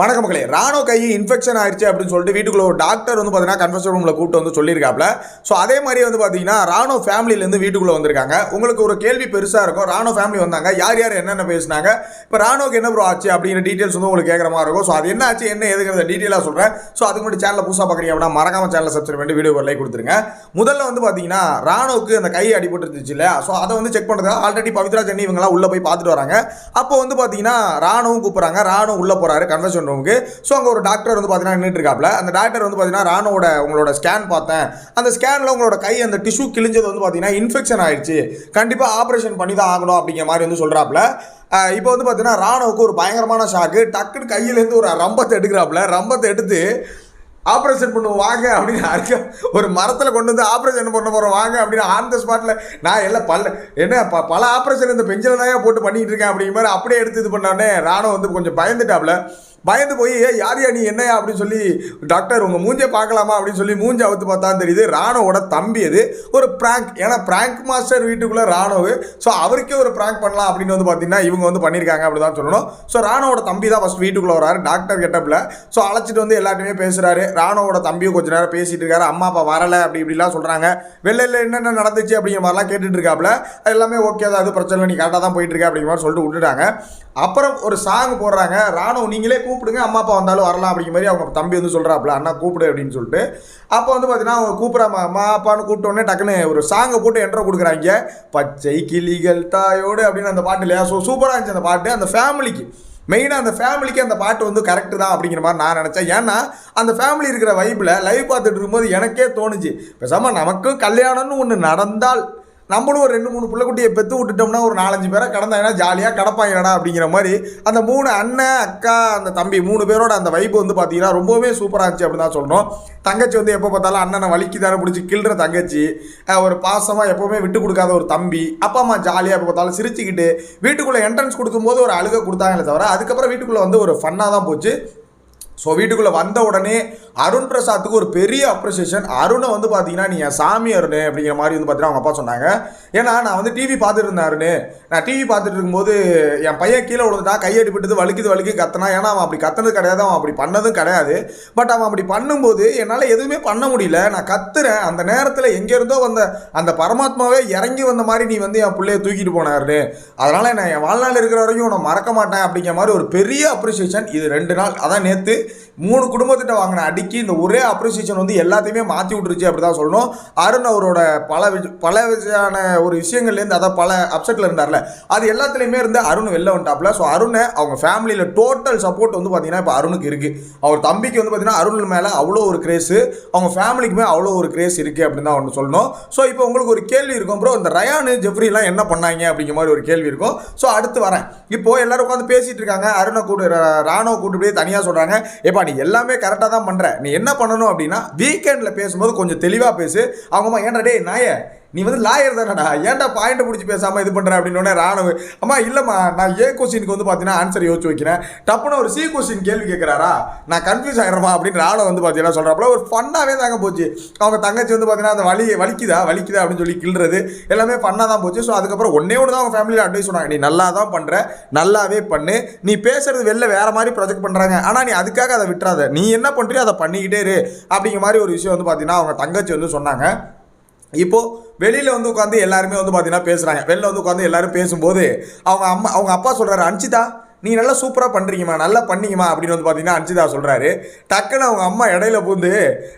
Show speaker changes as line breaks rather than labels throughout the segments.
வணக்க மக்களே. ராணோ கை இன்ஃபெக்ஷன் ஆயிடுச்சு அப்படின்னு சொல்லிட்டு வீட்டுக்குள்ள ஒரு டாக்டர் வந்து பார்த்தீங்கன்னா கன்ஃபர்ஷன் ரூமில் கூப்பிட்டு வந்து சொல்லியிருக்காப்ல. ஸோ அதே மாதிரி வந்து பார்த்தீங்கன்னா ராணோ ஃபேமிலியிலேருந்து வீட்டுக்குள்ளே வந்திருக்காங்க. உங்களுக்கு ஒரு கேள்வி பெருசாக இருக்கும். ராணோ ஃபேமிலி வந்தாங்க. யார் யார் என்னென்ன பேசினாங்க? இப்போ ராணோக்கு என்ன ப்ரோ ஆச்சு அப்படிங்கிற டீட்டெயில்ஸ் வந்து உங்களுக்கு கேட்குற மாதிரி இருக்கும். ஸோ அது என்ன ஆச்சு என்ன எதுங்கிறத டீட்டெயிலாக சொல்கிறேன் ஸோ அதுக்கு முன்னாடி சேனலில் புதுசாக பார்க்குறீங்க அப்படின்னா மறக்காம சேனலை சப்ஸ்கிரைப் பண்ணி வீடியோ லைக் கொடுத்துருங்க. முதல்ல வந்து பார்த்தீங்கன்னா ராணோக்கு அந்த கை அடிபட்டு இருந்துச்சு இல்லையா? ஸோ அதை வந்து செக் பண்ணுறது ஆல்ரெடி பவித்ரா சென்னி இவங்கலாம் உள்ளே போய் பார்த்துட்டு வராங்க. அப்போ வந்து பார்த்தீங்கன்னா ராணுவும் கூப்பிட்றாங்க. ராணு உள்ளே போகிறாரு கன்வென்ஷன் ரூமுக்கு ஸோ அங்கே ஒரு டாக்டர் வந்து பார்த்தீங்கன்னா நின்றுட்டு அந்த டாக்டர் வந்து பார்த்தீங்கன்னா ராணுவோட உங்களோட ஸ்கேன் பார்த்தேன். அந்த ஸ்கேனில் உங்களோட கை அந்த டிஷ்யூ கிழிஞ்சது வந்து பார்த்தீங்கன்னா இன்ஃபெக்ஷன் ஆயிடுச்சு. கண்டிப்பாக ஆப்ரேஷன் பண்ணி தான் ஆகணும் அப்படிங்கிற மாதிரி வந்து சொல்கிறாப்ல இப்போ வந்து பார்த்தீங்கன்னா ராணுவுக்கு ஒரு பயங்கரமான ஷாக்கு டக்குன்னு கையிலேருந்து ஒரு ரம்பத்தை எடுக்கிறாப்புல. ரம்பத்தை எடுத்து ஆப்ரேஷன் பண்ணுவோம் வாங்க அப்படின்னு அருக்க ஒரு மரத்தில் கொண்டு வந்து ஆப்ரேஷன் பண்ண போகிறோம் வாங்க அப்படின்னு ஆன் த ஸ்பாட்டில் நான் எல்லாம் பல என்ன ப பல ஆப்ரேஷன் இந்த பெஞ்சில் தான் போட்டு பண்ணிகிட்டு இருக்கேன் அப்படிங்கிற மாதிரி அப்படியே எடுத்து இது பண்ணோடனே ராணுவம் வந்து கொஞ்சம் பயந்துட்டாப்புல. பயந்து போய் ஏ யார் யா நீ? என்னையா அப்படின்னு சொல்லி டாக்டர் உங்கள் மூஞ்சே பார்க்கலாமா? அப்படின்னு சொல்லி மூஞ்சை அவுத்து பார்த்தா தெரியுது. ராணுவோட தம்பி அது. ஒரு ப்ராங்க் ஏன்னா ப்ராங்க் மாஸ்டர் வீட்டுக்குள்ளே ராணுவ. ஸோ அவருக்கே ஒரு ப்ராங்க் பண்ணலாம் அப்படின்னு வந்து பார்த்தீங்கன்னா இவங்க வந்து பண்ணியிருக்காங்க அப்படி தான் சொல்லணும். ஸோ ராணுவோட தம்பி தான் ஃபஸ்ட் வீட்டுக்குள்ளே வராரு. டாக்டர் கெட்டப்பில் ஸோ அழைச்சிட்டு வந்து எல்லாத்தையுமே பேசுகிறாரு ராணுவோட தம்பியும் கொஞ்ச நேரம் பேசிட்டு இருக்காரு. அம்மா அப்பா வரலை. அப்படி இப்படிலாம் சொல்கிறாங்க வெளில என்னென்ன நடந்துச்சு? அப்படிங்கிற மாதிரிலாம் கேட்டுட்டு இருக்காப்புல அது எல்லாமே ஓகே தான். அது பிரச்சனை நீ கரெக்டாக தான் போயிட்டு இருக்க அப்படிங்கிற மாதிரி சொல்லிட்டு விட்டுட்டாங்க. அப்புறம் ஒரு சாங் போடுறாங்க. ராணுவ நீங்களே கூப்பிடுங்க அம்மா அப்பா வந்தாலும் வரலாம் அப்படிங்கிற மாதிரி அவங்க தம்பி வந்து சொல்கிறாப்புல அண்ணா கூப்பிடு அப்படின்னு சொல்லிட்டு. அப்போ வந்து பார்த்தீங்கன்னா அவங்க கூப்பிட்றாம அம்மா அப்பான்னு கூப்பிட்டோன்னே டக்குனு டக்குன்னு ஒரு சாங்கை போட்டு என்ட்ரோ கொடுக்குறாங்க. பச்சை கிளிகள் தாயோடு அப்படின்னு அந்த பாட்டு இல்லையா? ஸோ சூப்பராக இருந்துச்சு அந்த பாட்டு. அந்த ஃபேமிலிக்கு மெயினாக அந்த ஃபேமிலிக்கு அந்த பாட்டு வந்து கரெக்டு தான் அப்படிங்கிற மாதிரி நான் நினச்சேன். ஏன்னா அந்த ஃபேமிலி இருக்கிற வைப்பில் லைவ் பார்த்துட்டு இருக்கும்போது எனக்கே தோணுச்சு. பேசாமல் நமக்கும் கல்யாணம்னு ஒன்று நடந்தால் நம்மளும் ஒரு ரெண்டு மூணு பிள்ளைக்குட்டியை பெற்று விட்டுட்டோம்னா ஒரு நாலஞ்சு பேரை கடந்தாங்கன்னா ஜாலியாக கடப்பாங்கடா அப்படிங்கிற மாதிரி அந்த மூணு அண்ணன் அக்கா அந்த தம்பி மூணு பேரோட அந்த வைப்பு வந்து பார்த்தீங்கன்னா ரொம்பவே சூப்பராக இருந்துச்சு அப்படின்னு தான் சொல்லணும். தங்கச்சி வந்து எப்போ பார்த்தாலும் அண்ணனை வலிக்கு தானே பிடிச்சி கிள்ற தங்கச்சி ஒரு பாசமாக எப்போவுமே விட்டு கொடுக்காத ஒரு தம்பி அப்பா அம்மா ஜாலியாக எப்போ பார்த்தாலும் சிரிச்சுக்கிட்டு வீட்டுக்குள்ளே என்ட்ரன்ஸ் கொடுக்கும்போது ஒரு அழுகை கொடுத்தாங்களே தவிர அதுக்கப்புறம் வீட்டுக்குள்ளே வந்து ஒரு ஃபன்னாக தான் போச்சு. ஸோ வீட்டுக்குள்ளே வந்த உடனே அருண் பிரசாத்துக்கு ஒரு பெரிய அப்ரிசியேஷன் அருணை வந்து பார்த்தீங்கன்னா நீ என் சாமி அருண் அப்படிங்கிற மாதிரி வந்து பார்த்தீங்கன்னா அவங்க அப்பா சொன்னாங்க. ஏன்னா நான் வந்து டிவி பார்த்துட்டு இருந்தேன் அருண். நான் டிவி பார்த்துட்டு இருக்கும்போது என் பையன் கீழே விழுந்துட்டா கையடிப்பட்டது வலிக்குது வலிக்கு கத்தனா. ஏன்னா அவன் அப்படி கத்துனது கிடையாது அவன் அப்படி பண்ணதும் கிடையாது. பட் அவன் அப்படி பண்ணும்போது என்னால் எதுவுமே பண்ண முடியல. நான் கத்துறேன். அந்த நேரத்தில் எங்கேருந்தோ வந்த அந்த பரமாத்மாவே இறங்கி வந்த மாதிரி நீ வந்து என் பிள்ளைய தூக்கிட்டு போனார்னு அதனால் நான் என் வாழ்நாள் இருக்கிற வரைக்கும் உன்னை மறக்க மாட்டேன் அப்படிங்கிற மாதிரி ஒரு பெரிய அப்ரிசியேஷன் இது ரெண்டு நாள். அதான் நேற்று மூணு குடும்பத்திட்ட வாங்கின அடிக்கி இந்த ஒரே அப்ரிசியேஷன் வந்து எல்லாத்தையுமே மாற்றி விட்டுருச்சு அப்படி தான் சொல்லணும். அருண் அவரோட பல விஜ பல விதமான ஒரு விஷயங்கள்லேருந்து அதான் பல அப்செட்டில் இருந்தார்ல அது எல்லாத்துலேயுமே இருந்து அருண் வெளில வந்துட்டாப்ல. ஸோ அருணை அவங்க ஃபேமிலியில் டோட்டல் சப்போர்ட் வந்து பார்த்தீங்கன்னா இப்போ அருணுக்கு இருக்குது அவர் தம்பிக்கு வந்து பார்த்தீங்கன்னா அருண் மேலே அவ்வளோ ஒரு கிரேஸு அவங்க ஃபேமிலிக்குமே அவ்வளோ ஒரு கிரேஸ் இருக்குது அப்படின்னு தான் ஒன்று சொல்லணும். ஸோ இப்போ உங்களுக்கு ஒரு கேள்வி இருக்கும் ப்ரோ இந்த ரயானு ஜெஃப்ரிலாம் என்ன பண்ணாங்க அப்படிங்கிற மாதிரி ஒரு கேள்வி இருக்கும். ஸோ அடுத்து வரேன். இப்போ எல்லாரும் உட்காந்து பேசிகிட்டு இருக்காங்க. அருணை கூட்டு ராணுவ கூட்டு தனியாக சொல்கிறாங்க ஏப்பா நீ எல்லாமே கரெக்டாக தான் பண்ணுற நீ என்ன பண்ணணும் அப்படின்னா வீக்கெண்டில் பேசும்போது கொஞ்சம் தெளிவாக பேசு. அவங்கம்மா ஏன்டா டே நாயே நீ வந்து லாயர் தானடா. ஏன்டா பாயிண்ட் பிடிச்சி பேசாமல் இது பண்ணுற அப்படின்னு ராணுவ அம்மா இல்லைம்மா நான் ஏ கொஸ்டினுக்கு வந்து பார்த்தீங்கன்னா ஆன்சர் யோசிச்சு வைக்கிறேன். டப்புன்னு ஒரு சி கொஸ்டின் கேள்வி கேட்குறாரா நான் கன்ஃபியூஸ் ஆகிறமா அப்படின்னு ராணுவ வந்து பார்த்தீங்கன்னா சொல்கிறாப்புல ஒரு ஃபன்னாகவே தாங்க போச்சு. அவங்க தங்கச்சி வந்து பார்த்தீங்கன்னா அந்த வலி வலிக்குதா? வலிக்குதா அப்படின்னு சொல்லி கிள்றது எல்லாமே ஃபன்னாக தான் போச்சு. ஸோ அதுக்கப்புறம் ஒன்னே ஒன்று தான் அவங்க ஃபேமிலியில் அட்வைஸ் சொன்னாங்க. நீ நல்லா தான் பண்ணுற நல்லாவே பண்ணு. நீ பேசுறது வெளில வேற மாதிரி ப்ரொஜெக்ட் பண்ணுறாங்க ஆனால் நீ அதுக்காக அதை விட்டுறாத. நீ என்ன பண்ணுறியோ அதை பண்ணிக்கிட்டே இரு. அப்படிங்கிற மாதிரி ஒரு விஷயம் வந்து பார்த்தீங்கன்னா அவங்க தங்கச்சி வந்து சொன்னாங்க. இப்போது வெளியில் வந்து உட்காந்து எல்லாருமே வந்து பார்த்தீங்கன்னா பேசுகிறாங்க வெளில வந்து உட்காந்து எல்லாரும் பேசும்போது அவங்க அம்மா அவங்க அப்பா சொல்கிறாரு அன்சிதா நீ நல்லா சூப்பராக பண்ணுறீங்கம்மா நல்லா பண்ணீங்கம்மா அப்படின்னு வந்து பார்த்தீங்கன்னா அன்சிதா சொல்கிறாரு டக்குன்னு அவங்க அம்மா இடையில பூந்து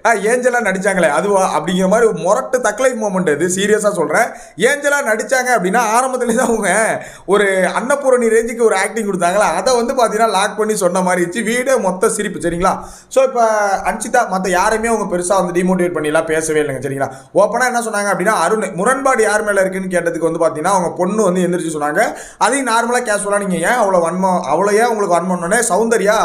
ஆ ஏஞ்சலாக நடித்தாங்களே அதுவா? அப்படிங்கிற மாதிரி ஒரு முரட்டு தக்லை மூமெண்ட் இது. சீரியஸாக சொல்கிறேன் ஏஞ்சலாக நடித்தாங்க அப்படின்னா ஆரம்பத்துலேயே தான் அவங்க ஒரு அன்னபூரணி ரேஞ்சுக்கு ஒரு ஆக்டிங் கொடுத்தாங்களா? அதை வந்து பார்த்தீங்கன்னா லாக் பண்ணி சொன்ன மாதிரி இருந்துச்சு. வீடே மொத்த சிரிப்பு சரிங்களா? ஸோ இப்போ அன்சிதா மற்ற யாருமே அவங்க பெருசாக வந்து டிமோட்டிவேட் பண்ணிலாம் பேசவே இல்லைங்க சரிங்களா? ஓப்பனாக என்ன சொன்னாங்க அப்படின்னா அருண் முரண்பாடு யார் மேலே இருக்குன்னு கேட்டதுக்கு வந்து பார்த்தீங்கன்னா அவங்க பொண்ணு வந்து எந்திரிச்சு சொன்னாங்க. அதையும் நார்மலாக கேஷுவலாக நீங்கள் ஏன் அவ்வளோ வன்மம் அவ்வளோ உங்களுக்கு உங்களுக்கு பண்ணோன்னே சௌந்தர்யா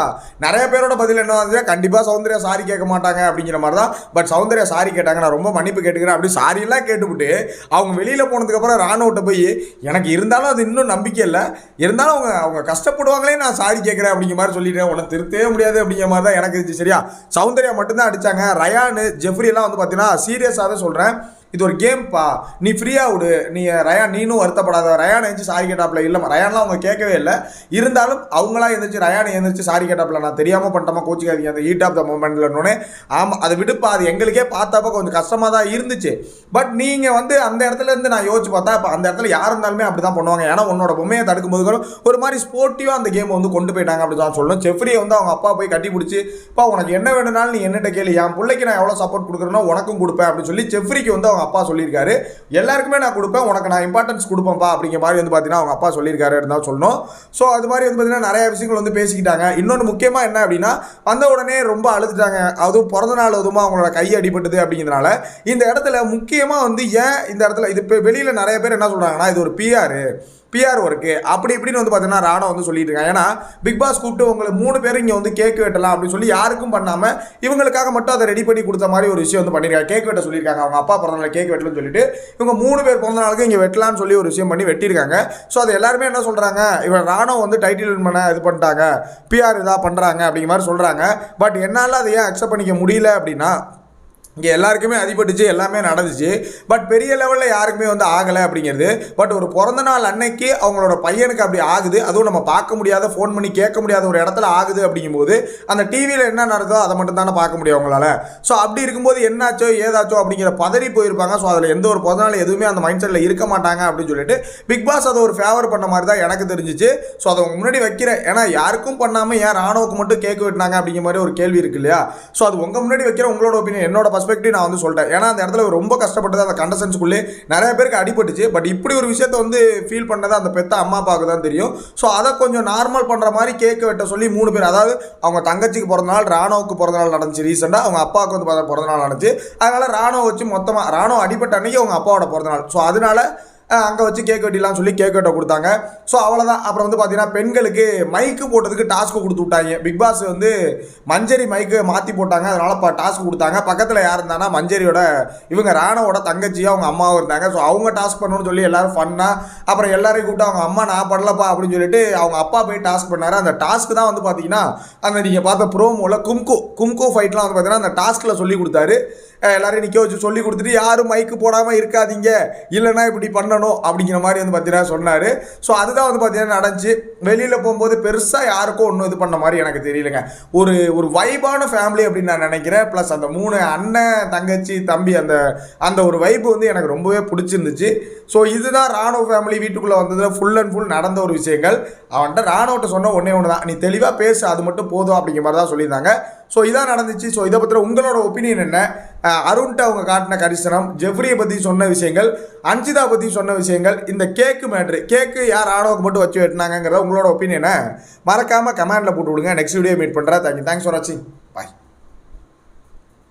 நிறைய பேரோட பதில் என்ன வந்து கண்டிப்பாக சௌந்தர்யா சாரி கேட்க மாட்டாங்க அப்படிங்கிற மாதிரி தான் பட் சௌந்தர்யா சாரி கேட்டாங்க. நான் ரொம்ப மன்னிப்பு கேட்டுக்கிறேன். அப்படி சாரியெல்லாம் கேட்டுவிட்டு அவங்க வெளியில் போனதுக்கப்புறம் ராணுவட்ட போய் எனக்கு இருந்தாலும் அது இன்னும் நம்பிக்கை இல்லை. இருந்தாலும் அவங்க அவங்க கஷ்டப்படுவாங்களே நான் சாரி கேட்குறேன் அப்படிங்கிற மாதிரி சொல்லிட்டேன். உனக்கு திருத்தவே முடியாது அப்படிங்கிற மாதிரி தான் எனக்கு இருந்துச்சு. சரியா? சௌந்தர்யா மட்டும்தான் அடிச்சாங்க. ரயானு ஜெஃப்ரி எல்லாம் வந்து பார்த்தீங்கன்னா சீரியஸாகவே சொல்கிறேன் இது ஒரு கேம்ப்பா நீ ஃப்ரீயாக விடு. நீ ரயான் நீனும் வருத்தப்படாத. ரயான் எழுந்துச்சு சாரி கேட்டாப்ல இல்லைம்மா ரயான்லாம் அவங்க கேட்கவே இல்லை. இருந்தாலும் அவங்களா எழுந்திரிச்சு ரயான் எழுந்திரிச்சு சாரி கேட்டாப்ல நான் தெரியாமல் பண்ணிட்டோமா கோச்சிக்காதீங்க. அந்த ஹீட் ஆஃப் த மூமெண்ட்லன்னொன்னே ஆமாம் அதை விடுப்பா. அது எங்களுக்கே பார்த்தப்ப கொஞ்சம் கஷ்டமாக தான் இருந்துச்சு. பட் நீங்கள் வந்து அந்த இடத்துல இருந்து நான் யோசிச்சு பார்த்தா இப்போ அந்த இடத்துல யார் இருந்தாலுமே அப்படி தான் பண்ணுவாங்க. ஏன்னா உன்னோட பொம்மையை தடுக்கும் போது கூட ஒரு மாதிரி ஸ்போர்ட்டிவாக அந்த கேமை வந்து கொண்டு போயிட்டாங்க அப்படி தான் சொல்லணும். செஃப்ரியை வந்து அவங்க அப்பா போய் கட்டி பிடிச்சி இப்போ உனக்கு என்ன வேணும்னாலும் நீ என்னட்ட கேளு. என் பிள்ளைக்கு நான் எவ்வளோ சப்போர்ட் கொடுக்குறேனோ உனக்கும் கொடுப்பேன் அப்படின்னு சொல்லி செஃப்ரிக்கு வந்து அவங்க அப்பா சொல்லியிருக்காரு. எல்லாருக்குமே நான் கொடுப்பேன். உனக்கு நான் இம்பார்ட்டன்ஸ் கொடுப்பேன்ப்பா அப்படிங்கிற மாதிரி வந்து பார்த்தீங்கன்னா அவங்க அப்பா சொல்லியிருக்காரு இருந்தால் சொல்லணும். ஸோ அது மாதிரி வந்து பார்த்தீங்கன்னா நிறைய விஷயங்கள் வந்து பேசிக்கிட்டாங்க. இன்னொன்று முக்கியமாக என்ன அப்படின்னா வந்த உடனே ரொம்ப அழுதுட்டாங்க. அதுவும் பிறந்த நாள் அதுவுமா அவங்களோட கை அடிபட்டது அப்படிங்கிறதுனால இந்த இடத்துல முக்கியமாக வந்து ஏன் இந்த இடத்துல இது இப்போ வெளியில் நிறைய பேர் என்ன சொல்கிறாங்கன்னா இது ஒரு பிஆர் பிஆர் ஒர்க்கு அப்படி இப்படின்னு வந்து பார்த்தீங்கன்னா ராணா வந்து சொல்லிட்டு இருக்காங்க. ஏன்னா பிக் பாஸ் கூப்பிட்டு உங்களை மூணு பேரும் இங்கே வந்து கேக் வெட்டலாம் அப்படின்னு சொல்லி யாருக்கும் பண்ணாமல் இவங்களுக்காக மட்டும் அதை ரெடி பண்ணி கொடுத்த மாதிரி ஒரு விஷயம் வந்து பண்ணியிருக்காங்க கேக் வெட்ட சொல்லியிருக்காங்க. அவங்க அப்பா பிறந்தநாள் கேக் வெட்டலன்னு சொல்லிட்டு இவங்க மூணு பேர் பிறந்த நாளுக்கு இங்கே வெட்டலாம்னு சொல்லி ஒரு விஷயம் பண்ணி வெட்டியிருக்காங்க. ஸோ அது எல்லாருமே என்ன சொல்கிறாங்க இவன் ராணா வந்து டைட்டில் வின் பண்ண இது பண்ணிட்டாங்க. பிஆர் இதாக பண்ணுறாங்க அப்படிங்கிற மாதிரி சொல்கிறாங்க பட் என்னால் அதை ஏன் அக்செப்ட் பண்ணிக்க முடியல அப்படின்னா இங்கே எல்லாருக்குமே அடிபட்டுச்சு எல்லாமே நடந்துச்சு. பட் பெரிய லெவலில் யாருக்குமே வந்து ஆகலை அப்படிங்கிறது. பட் ஒரு பிறந்த நாள் அன்னைக்கு அவங்களோட பையனுக்கு அப்படி ஆகுது. அதுவும் நம்ம பார்க்க முடியாத ஃபோன் பண்ணி கேட்க முடியாத ஒரு இடத்துல ஆகுது அப்படிங்கும்போது அந்த டிவியில் என்ன நடக்குதோ அதை மட்டும் தானே பார்க்க முடியும் அவங்களால. ஸோ அப்படி இருக்கும்போது என்னாச்சோ ஏதாச்சோ அப்படிங்கிற பதறி போயிருப்பாங்க. ஸோ அதில் எந்த ஒரு பிறந்த நாள் எதுவுமே அந்த மைண்ட் செட்டில் இருக்க மாட்டாங்க அப்படின்னு சொல்லிட்டு பிக் பாஸ் அதை ஒரு ஃபேவர் பண்ண மாதிரி தான் எனக்கு தெரிஞ்சிச்சு. ஸோ அதை உங்க முன்னாடி வைக்கிறேன். ஏன்னா யாருக்கும் பண்ணாமல் ஏன் ராணுவுக்கு மட்டும் கேட்க விட்டாங்க அப்படிங்கிற மாதிரி ஒரு கேள்வி இருக்கு இல்லையா? ஸோ அது உங்கள் முன்னாடி வைக்கிற உங்களோட ஒப்பீனியன் என்னோட பர்ஸ்பெக்டிவ் நான் வந்து சொல்லிட்டேன். ஏன்னா அந்த இடத்துல ரொம்ப கஷ்டப்பட்டது அந்த கண்டசன்ஸ்குள்ளே நிறைய பேருக்கு அடிபட்டுச்சு. பட் இப்படி ஒரு விஷயத்த வந்து ஃபீல் பண்ணது அந்த பெத்த அம்மா அப்பாவுக்கு தான் தெரியும். ஸோ அதை கொஞ்சம் நார்மல் பண்ணுற மாதிரி கேக்கு வெட்ட சொல்லி மூணு பேர் அதாவது அவங்க தங்கச்சிக்கு பிறந்த நாள் ராணுவுக்கு பிறந்த நாள் நடந்துச்சு ரீசெண்டாக அவங்க அப்பாவுக்கு வந்து பிறந்த- நாள் நடந்துச்சு. அதனால ராணுவ வச்சு மொத்தமாக ராணுவ அடிபட்ட அன்னைக்கு அவங்க அப்பாவோட பிறந்த நாள். ஸோ அதனால அங்கே வச்சு கேக் வெட்டிலாம் சொல்லி கேக் வெட்ட கொடுத்தாங்க. ஸோ அவ்வளோதான் அப்புறம் வந்து பார்த்தீங்கன்னா பெண்களுக்கு மைக்கு போட்டதுக்கு டாஸ்க்கு கொடுத்து விட்டாங்க. பிக் பாஸ் வந்து மஞ்சரி மைக்கு மாற்றி போட்டாங்க. அதனால் இப்போ டாஸ்க் கொடுத்தாங்க. பக்கத்தில் யார் இருந்தானா மஞ்சரியோட இவங்க ராணவோட தங்கச்சியும் அவங்க அம்மாவும் இருந்தாங்க. ஸோ அவங்க டாஸ்க் பண்ணணும்னு சொல்லி எல்லோரும் ஃபன்னாக அப்புறம் எல்லாரையும் கூப்பிட்டு அவங்க அம்மா நான் பண்ணலப்பா அப்படின்னு சொல்லிட்டு அவங்க அப்பா போய் டாஸ்க் பண்ணார். அந்த டாஸ்க் தான் வந்து பார்த்தீங்கன்னா அந்த நீங்கள் பார்த்த ப்ரோமோவில் கும்கு கும்கு ஃபைட்லாம் வந்து பார்த்தீங்கன்னா அந்த டாஸ்கில் சொல்லி கொடுத்தாரு. எல்லாரையும் நிற்க வச்சு சொல்லி கொடுத்துட்டு யாரும் மைக்கு போடாமல் இருக்காதீங்க. இல்லைன்னா இப்படி பண்ணணும். அப்படிங்கிற மாதிரி வந்து பார்த்தீங்கன்னா சொன்னார். ஸோ அதுதான் வந்து பார்த்தீங்கன்னா நடந்துச்சு. வெளியில் போகும்போது பெருசாக யாருக்கும் ஒன்றும் இது பண்ண மாதிரி எனக்கு தெரியலங்க. ஒரு ஒரு வைபான ஃபேமிலி அப்படின்னு நான் நினைக்கிறேன். ப்ளஸ் அந்த மூணு அண்ணன் தங்கச்சி தம்பி அந்த அந்த ஒரு வைப்பு வந்து எனக்கு ரொம்பவே பிடிச்சிருந்துச்சு. ஸோ இதுதான் ராணுவ ஃபேமிலி வீட்டுக்குள்ளே வந்ததில் ஃபுல் அண்ட் ஃபுல் நடந்த ஒரு விஷயங்கள். அவன்கிட்ட ராணுவட்ட சொன்ன ஒன்றே ஒன்று தான் நீ தெளிவாக பேசு அது மட்டும் போதும் அப்படிங்கிற மாதிரி தான் சொல்லியிருந்தாங்க. ஸோ இதான் நடந்துச்சு. ஸோ இதை பற்றின உங்களோட ஒப்பீனியன் என்ன? அருண்கிட்ட அவங்க காட்டின கரிசனம் ஜெஃப்ரியை பற்றி சொன்ன விஷயங்கள் அன்சிதா பற்றி சொன்ன விஷயங்கள் இந்த கேக்கு மேட்ரு கேக்கு யார் ஆணவுக்கு மட்டும் வச்சு வெட்டினாங்கிறத உங்களோட ஒப்பீனியனை மறக்காமல் கமெண்டில் போட்டு விடுங்க. நெக்ஸ்ட் வீடியோ மீட் பண்ணுறேன் தேங்க்யூ தேங்க்ஸ் ஃபார் வாட்சிங்